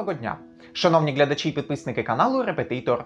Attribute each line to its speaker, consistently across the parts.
Speaker 1: Доброго дня! Шановні глядачі і підписники каналу Репетитор.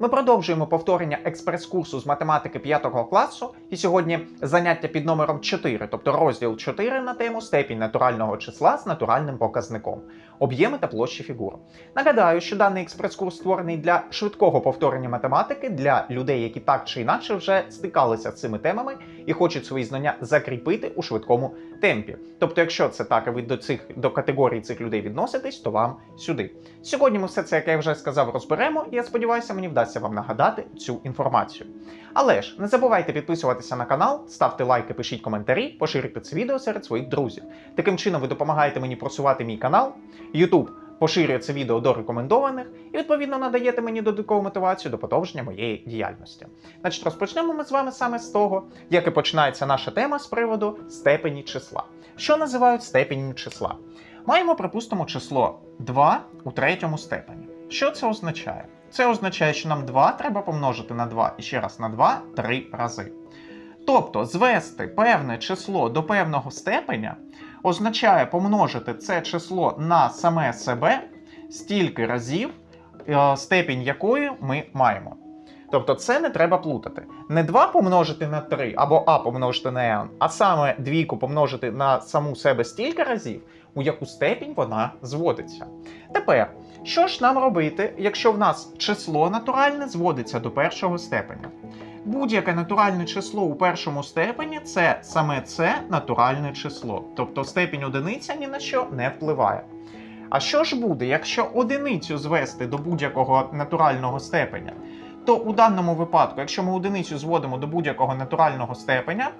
Speaker 1: Ми продовжуємо повторення експрес-курсу з математики 5 класу. І сьогодні заняття під номером 4, тобто розділ 4 на тему степінь натурального числа з натуральним показником, об'єми та площі фігур. Нагадаю, що даний експрес-курс створений для швидкого повторення математики для людей, які так чи інакше вже стикалися з цими темами і хочуть свої знання закріпити у швидкому темпі. Тобто, якщо це так, і ви до цих до категорії цих людей відноситесь, то вам сюди. Сьогодні ми все це, як я вже сказав, розберемо, і я сподіваюся, мені вдасться вам нагадати цю інформацію. Але ж не забувайте підписуватися на канал, ставте лайки, пишіть коментарі, поширюйте це відео серед своїх друзів. Таким чином ви допомагаєте мені просувати мій канал. YouTube поширює це відео до рекомендованих і відповідно надаєте мені додаткову мотивацію до подовження моєї діяльності. Значить, розпочнемо ми з вами саме з того, як і починається наша тема з приводу степені числа. Що називають степенью числа? Маємо, припустимо, число 2 у третьому степені. Що це означає? Це означає, що нам 2 треба помножити на 2 і ще раз на 2 3 рази. Тобто звести певне число до певного степеня означає помножити це число на саме себе стільки разів, е, степінь якої ми маємо. Тобто це не треба плутати. Не 2 помножити на 3 або А помножити на n, а саме двійку помножити на саму себе стільки разів, у яку степінь вона зводиться. Тепер, що ж нам робити, якщо в нас число натуральне зводиться до першого степеня? Будь-яке натуральне число у першому степені це саме це натуральне число. Тобто степінь одиниця ні на що не впливає. А що ж буде, якщо одиницю звести до будь-якого натурального степеня? То у даному випадку, якщо ми одиницю зводимо до будь-якого натурального степеня,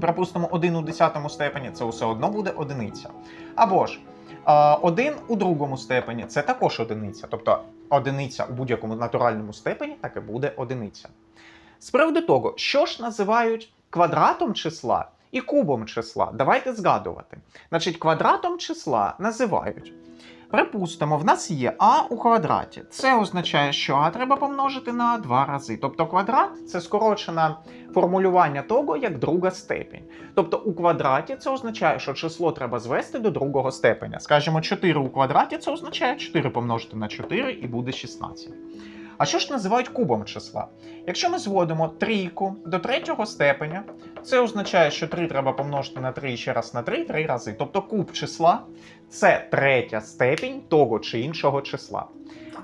Speaker 1: припустимо, 1 у 10 степені, це все одно буде одиниця. Або ж е, 1 у другому степені це також одиниця. Тобто одиниця у будь-якому натуральному степені так і буде одиниця. З приводу того, що ж називають квадратом числа і кубом числа, давайте згадувати. Значить, квадратом числа називають. Припустимо, в нас є а у квадраті. Це означає, що а треба помножити на два рази. Тобто квадрат це скорочене формулювання того, як друга степінь. Тобто у квадраті це означає, що число треба звести до другого степеня. Скажімо, 4 у квадраті це означає 4 помножити на 4 і буде 16. А що ж називають кубом числа? Якщо ми зводимо трійку до третього степеня, це означає, що 3 треба помножити на 3 і ще раз на 3 три рази. Тобто куб числа це третя степінь того чи іншого числа.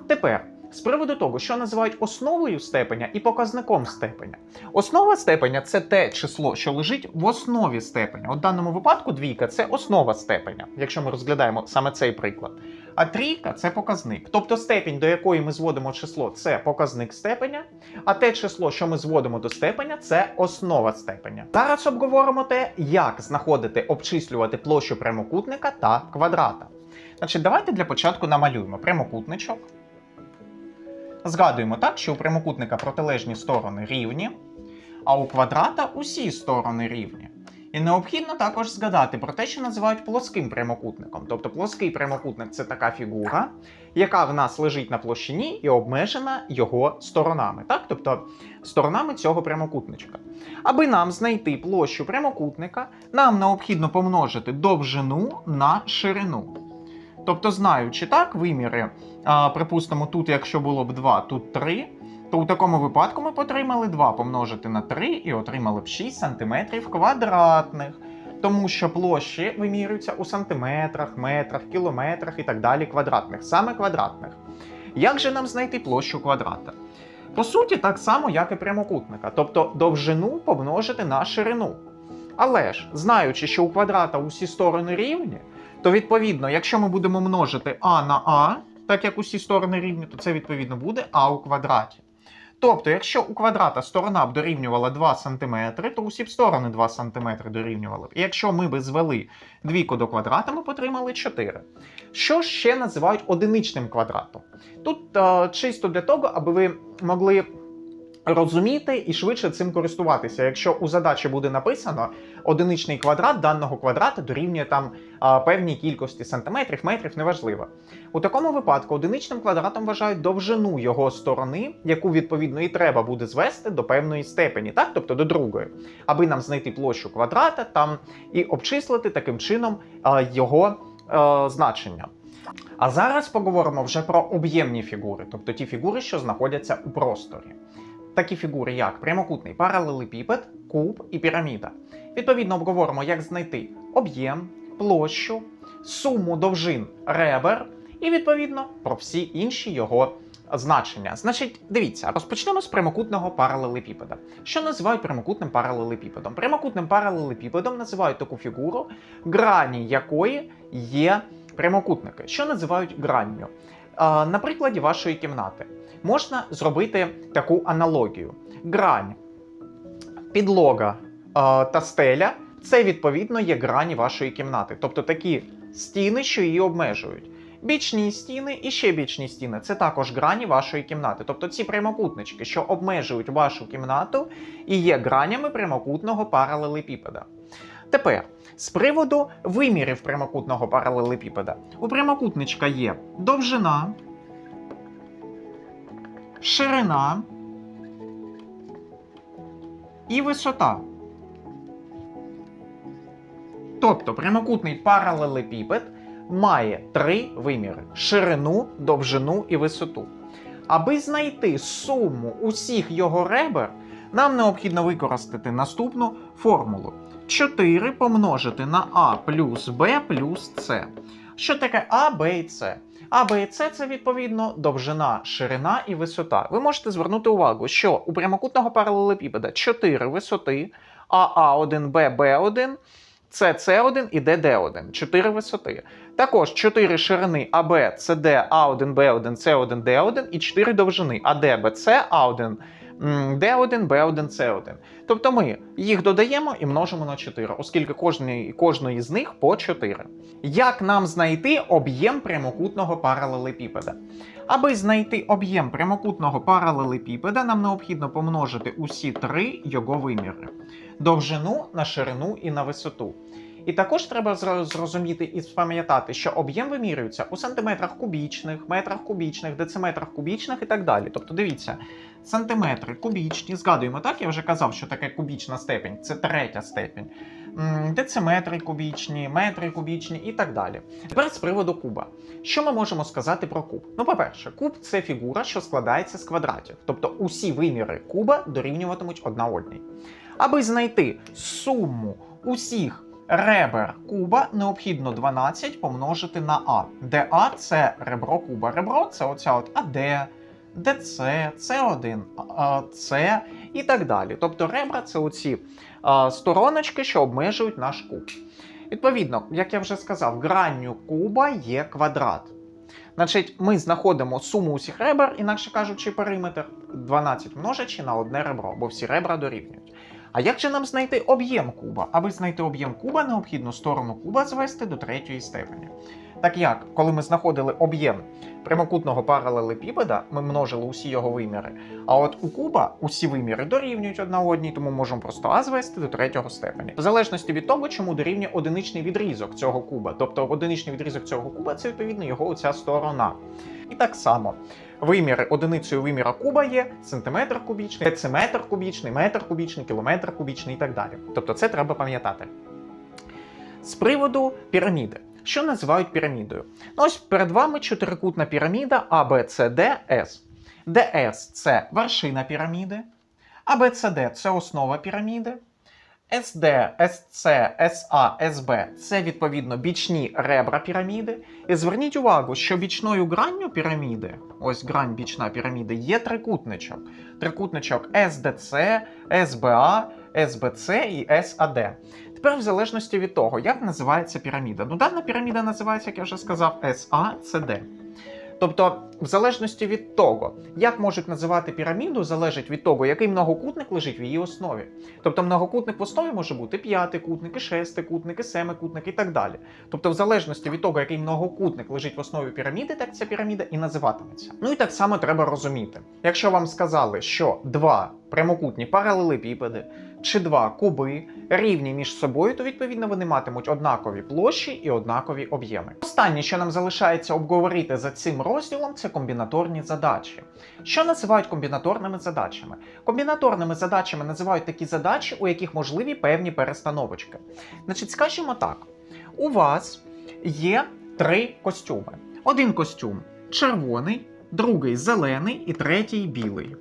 Speaker 1: Тепер. З приводу того, що називають основою степеня і показником степеня. Основа степеня це те число, що лежить в основі степеня. У даному випадку двійка це основа степеня, якщо ми розглядаємо саме цей приклад. А трійка це показник. Тобто степінь, до якої ми зводимо число, це показник степеня, а те число, що ми зводимо до степеня, це основа степеня. Зараз обговоримо те, як знаходити, обчислювати площу прямокутника та квадрата. Значить, давайте для початку намалюємо прямокутничок. Згадуємо так, що у прямокутника протилежні сторони рівні, а у квадрата усі сторони рівні. І необхідно також згадати про те, що називають плоским прямокутником. Тобто плоский прямокутник це така фігура, яка в нас лежить на площині і обмежена його сторонами, так? тобто сторонами цього прямокутничка. Аби нам знайти площу прямокутника, нам необхідно помножити довжину на ширину.Тобто, знаючи так, виміри, припустимо, тут, якщо було б 2, тут 3, то у такому випадку ми б отримали 2 помножити на 3 і отримали б 6 см квадратних. Тому що площі вимірюються у сантиметрах, метрах, кілометрах і так далі квадратних, саме квадратних. Як же нам знайти площу квадрата? По суті, так само, як і прямокутника, тобто довжину помножити на ширину. Але ж, знаючи, що у квадрата усі сторони рівні, то відповідно, якщо ми будемо множити а на а, так як усі сторони рівні, то це відповідно буде а у квадраті. Тобто, якщо у квадрата сторона б дорівнювала 2 см, то усі б сторони 2 см дорівнювали б. І якщо ми б звели двійку до квадрата, ми б отримали 4. Що ще називають одиничним квадратом? Тут е, чисто для того, аби ви могли розуміти і швидше цим користуватися. Якщо у задачі буде написано одиничний квадрат даного квадрата дорівнює там певній кількості сантиметрів, метрів, неважливо. У такому випадку одиничним квадратом вважають довжину його сторони, яку відповідно і треба буде звести до певної степені, так, тобто до другої, аби нам знайти площу квадрата там і обчислити таким чином його значення. А зараз поговоримо вже про об'ємні фігури, тобто ті фігури, що знаходяться у просторі. Такі фігури, як прямокутний паралелепіпед, куб і піраміда. Відповідно, обговоримо, як знайти об'єм, площу, суму довжин ребер і відповідно про всі інші його значення. Значить, дивіться, розпочнемо з прямокутного паралелепіпеда. Що називають прямокутним паралелепіпедом? Прямокутним паралелепіпедом називають таку фігуру, грані якої є прямокутники. Що називають гранню? На прикладі вашої кімнати можна зробити таку аналогію: грань, підлога та стеля це відповідно є грані вашої кімнати, тобто такі стіни, що її обмежують. Бічні стіни і ще бічні стіни це також грані вашої кімнати. Тобто ці прямокутнички, що обмежують вашу кімнату, і є гранями прямокутного паралелепіпеда. Тепер з приводу вимірів прямокутного паралелепіпеда. У прямокутничка є довжина, ширина і висота. Тобто прямокутний паралелепіпед має три виміри: ширину, довжину і висоту. Аби знайти суму усіх його ребер, нам необхідно використати наступну формулу: 4 помножити на А плюс Б плюс С. Що таке А, Б і С? А, Б і С це відповідно довжина, ширина і висота. Ви можете звернути увагу, що у прямокутного паралелепіпеда 4 висоти, а А1, Б, Б1, С, С1 і Д, Д1. 4 висоти. Також 4 ширини АБ, СД, А1, Б1, С1, Д1 і 4 довжини АД, БЦ, А1, м, Д1, Б1, С1. Тобто ми їх додаємо і множимо на 4, оскільки кожної, кожної з них по 4. Як нам знайти об'єм прямокутного паралелепіпеда? Аби знайти об'єм прямокутного паралелепіпеда, нам необхідно помножити усі три його виміри: довжину на ширину і на висоту. І також треба зрозуміти і спам'ятати, що об'єм вимірюється у сантиметрах кубічних, метрах кубічних, дециметрах кубічних і так далі. Тобто, дивіться, сантиметри кубічні, згадуємо так, я вже казав, що таке кубічна степень, це третя степень. Дециметри кубічні, метри кубічні і так далі. Тепер з приводу куба. Що ми можемо сказати про куб? Ну, по-перше, куб це фігура, що складається з квадратів, тобто усі виміри куба дорівнюватимуть одна одній. Аби знайти суму усіх ребер куба, необхідно 12 помножити на А, де А це ребро куба. Ребро це оця от АД, ДЦ, С1, а, С і так далі. Тобто ребра це оці стороночки, що обмежують наш куб. Відповідно, як я вже сказав, гранню куба є квадрат. Значить, ми знаходимо суму усіх ребер, інакше кажучи, периметр 12 множачи на одне ребро, бо всі ребра дорівнюють. А як же нам знайти об'єм куба? Аби знайти об'єм куба, необхідно сторону куба звести до третьої степені. Так як, коли ми знаходили об'єм прямокутного паралелепіпеда, ми множили усі його виміри. А от у куба усі виміри дорівнюють одна одній, тому можемо просто А звести до третього степені. В залежності від того, чому дорівнює одиничний відрізок цього куба. Тобто одиничний відрізок цього куба це відповідно його оця сторона. І так само. Виміри одиницею виміра куба є сантиметр кубічний, дециметр кубічний, метр кубічний, кілометр кубічний і так далі. Тобто це треба пам'ятати. З приводу піраміди. Що називають пірамідою? Ну, ось перед вами чотирикутна піраміда S. де S – це вершина піраміди, ABCD – це основа піраміди, SD, SC, SA, SB – це відповідно бічні ребра піраміди. І зверніть увагу, що бічною гранню піраміди, ось грань бічна піраміди, є трикутничок. Трикутничок SDC, SBA, SBC і SAD. Тепер, в залежності від того, як називається піраміда. Ну, дана піраміда називається, як я вже сказав, SACD. Тобто, в залежності від того, як можуть називати піраміду, залежить від того, який многокутник лежить в її основі. Тобто, многокутник в основі може бути п'ятикутник, і шестикутник, і семикутник і так далі. Тобто, в залежності від того, який многокутник лежить в основі піраміди, так ця піраміда і називатиметься. Ну і так само треба розуміти. Якщо вам сказали, що два прямокутні паралелепіпеди чи два куби рівні між собою, то відповідно вони матимуть однакові площі і однакові об'єми. Останнє, що нам залишається обговорити за цим розділом, це комбінаторні задачі. Що називають комбінаторними задачами? Комбінаторними задачами називають такі задачі, у яких можливі певні перестановочки. Значить, скажімо так, у вас є три костюми. Один костюм червоний, другий зелений і третій білий.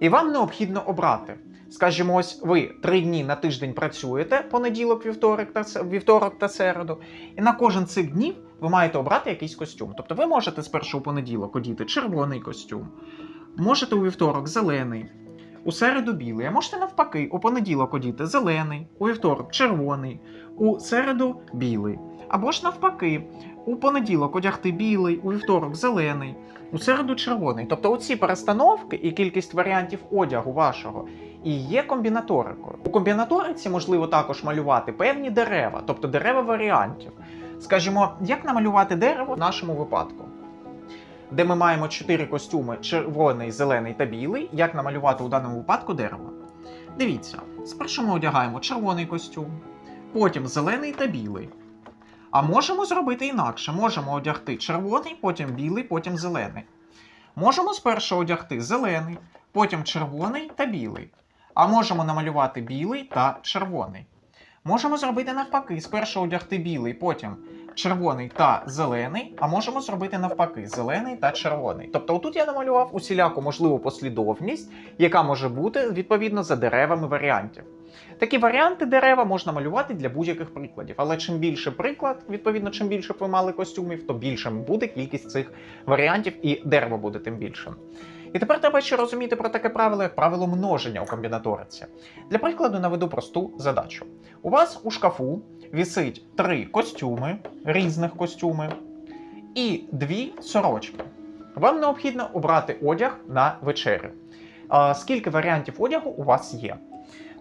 Speaker 1: І вам необхідно обрати. Скажімо, ось ви три дні на тиждень працюєте понеділок, вівторок та вівторок та середу, і на кожен цих днів ви маєте обрати якийсь костюм. Тобто ви можете спершу у понеділок одіти червоний костюм, можете у вівторок зелений, у середу білий, а можете навпаки, у понеділок одіти зелений, у вівторок червоний, у середу білий. Або ж навпаки, у понеділок одягти білий, у вівторок зелений, у середу червоний. Тобто оці перестановки і кількість варіантів одягу вашого і є комбінаторикою. У комбінаториці можливо також малювати певні дерева, тобто дерева варіантів. Скажімо, як намалювати дерево в нашому випадку, де ми маємо чотири костюми: червоний, зелений та білий. Як намалювати у даному випадку дерево? Дивіться, спершу ми одягаємо червоний костюм, потім зелений та білий. А можемо зробити інакше. Можемо одягти червоний, потім білий, потім зелений. Можемо спершу одягти зелений, потім червоний та білий. А можемо намалювати білий та червоний. Можемо зробити навпаки: спершу одягти білий, потім червоний та зелений, а можемо зробити навпаки зелений та червоний. Тобто, отут я намалював усіляку можливу послідовність, яка може бути відповідно за деревами варіантів. Такі варіанти дерева можна малювати для будь-яких прикладів, але чим більше приклад, відповідно, чим більше б ви мали костюмів, то більшим буде кількість цих варіантів, і дерево буде тим більшим. І тепер треба ще розуміти про таке правило, як правило множення у комбінаториці. Для прикладу наведу просту задачу. У вас у шкафу вісить три костюми, різних костюми, і дві сорочки. Вам необхідно обрати одяг на вечерю. Скільки варіантів одягу у вас є?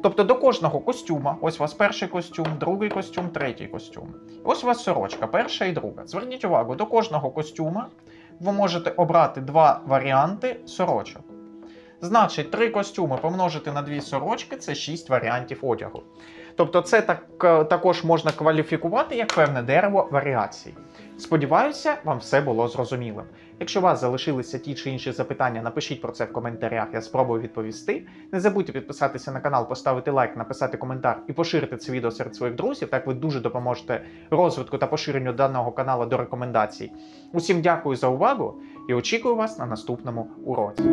Speaker 1: Тобто до кожного костюма, ось у вас перший костюм, другий костюм, третій костюм. Ось у вас сорочка, перша і друга. Зверніть увагу, до кожного костюма ви можете обрати два варіанти сорочок. Значить, три костюми помножити на дві сорочки це шість варіантів одягу. Тобто, це так, е, також можна кваліфікувати як певне дерево варіацій. Сподіваюся, вам все було зрозумілим. Якщо у вас залишилися ті чи інші запитання, напишіть про це в коментарях, я спробую відповісти. Не забудьте підписатися на канал, поставити лайк, написати коментар і поширити це відео серед своїх друзів. Так ви дуже допоможете розвитку та поширенню даного каналу до рекомендацій. Усім дякую за увагу і очікую вас на наступному уроці.